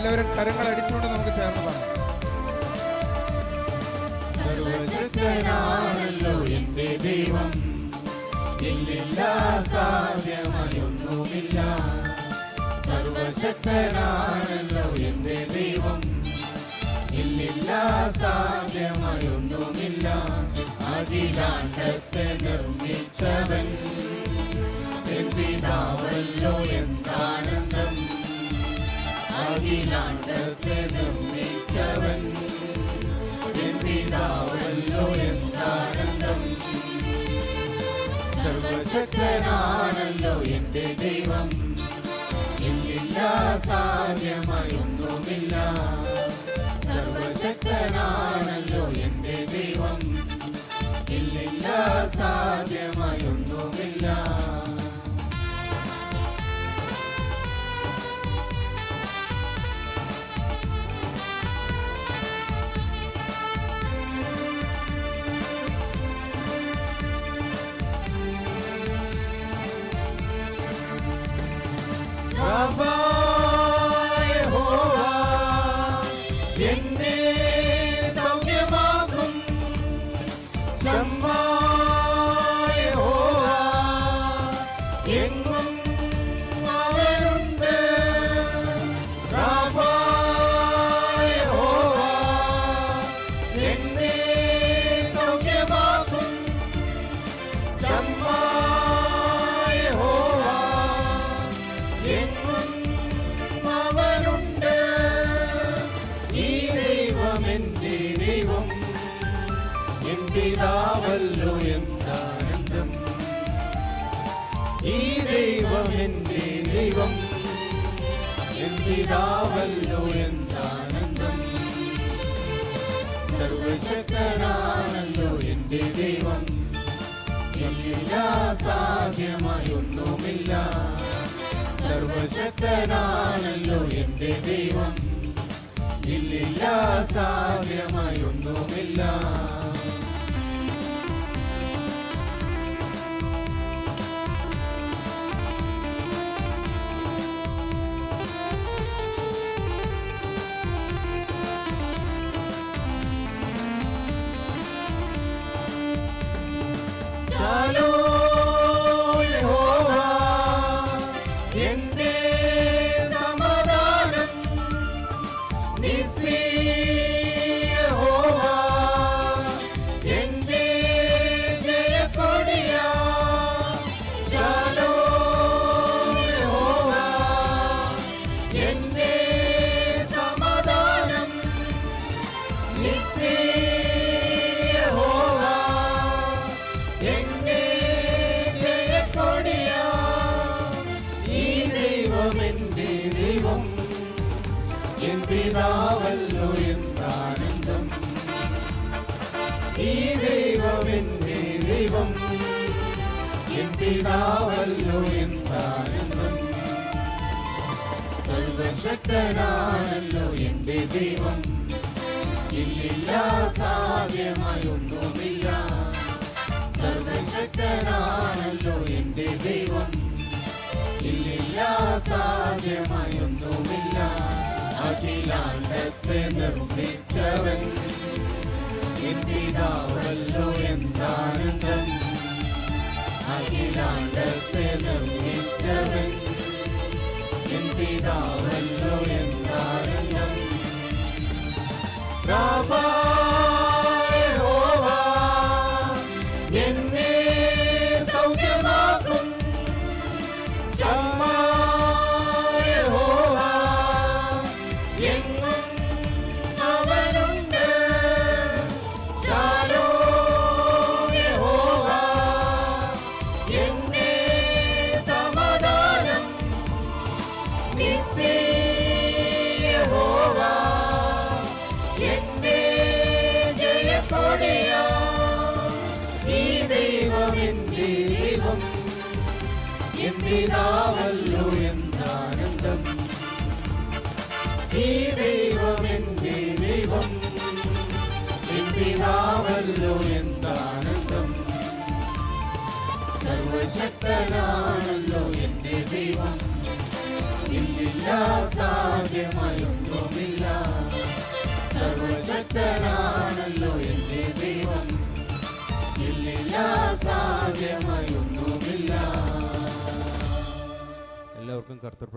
എല്ലാവരും കരങ്ങൾ അടിച്ചുകൊണ്ട് നമുക്ക് ചേർന്ന് പാടാം സർവശക്തനാണല്ലോ എന്റെ സാധ്യമയൊന്നുമില്ല അഖിലാണ്ടത്തെ നിർമ്മിച്ചവൻ. പിതാവല്ലോ അഖിലാണ്ടത്തെ നിർമ്മിച്ചവൻ എൻ പിതാവല്ലോ എന്താനന്ദം. സർവശക്തനാണല്ലോ എന്റെ ദൈവം. ഇല്ലില്ല സാധ്യമായൊന്നുമില്ല. സർവശക്തനാണല്ലോ என்னே എന്റെ ദൈവം. എൻ പിതാവല്ലോ എന്താനന്ദം. ഈ ദൈവം എന്റെ ദൈവം. എൻ പിതാവല്ലോ എന്താനന്ദം. സർവശക്തനാണല്ലോ എന്റെ ദൈവം. എല്ലാ സാധ്യമായൊന്നുമില്ല. സർവശക്തനാണല്ലോ എന്റെ ദൈവം. ഇല്ലില്ല സാധ്യമായൊന്നുമില്ല. ശാലോം എൻ എന്താനന്ദം? ഈ ദൈവം എന്റെ ദൈവം. എൻ എന്താനന്ദം? സർവശക്തനാണല്ലോ എന്റെ ദൈവം. ഇല്ലില്ല സാധ്യമായൊന്നുമില്ല. സർവശക്തനാണല്ലോ എന്റെ ദൈവം. ഇല്ലില്ല സാധ്യമായൊന്നുമില്ല. അഖിലാണ്ടത്തെ നിർമ്മിച്ചവൻ. എൻ പിതാവല്ലോ എന്താനന്ദം അഖിലാണ്ടത്തെ നിർമ്മിച്ചവൻ. പിതാവല്ലോ എന്താനന്ദം പിതാവല്ലോ എന്താനന്ദം. ഈ ദൈവം എന്റെ ദൈവം പിതാവല്ലോ എന്താനന്ദം സർവശക്തനാണല്ലോ എന്റെ ദൈവം. ഇല്ലില്ല സാധ്യമായൊന്നുമില്ല. സർവശക്തനാണല്ലോ എന്റെ ദൈവം. ഇല്ലില്ല സാധ്യമായൊന്നുമില്ല. എല്ലാവർക്കും കർത്തൃ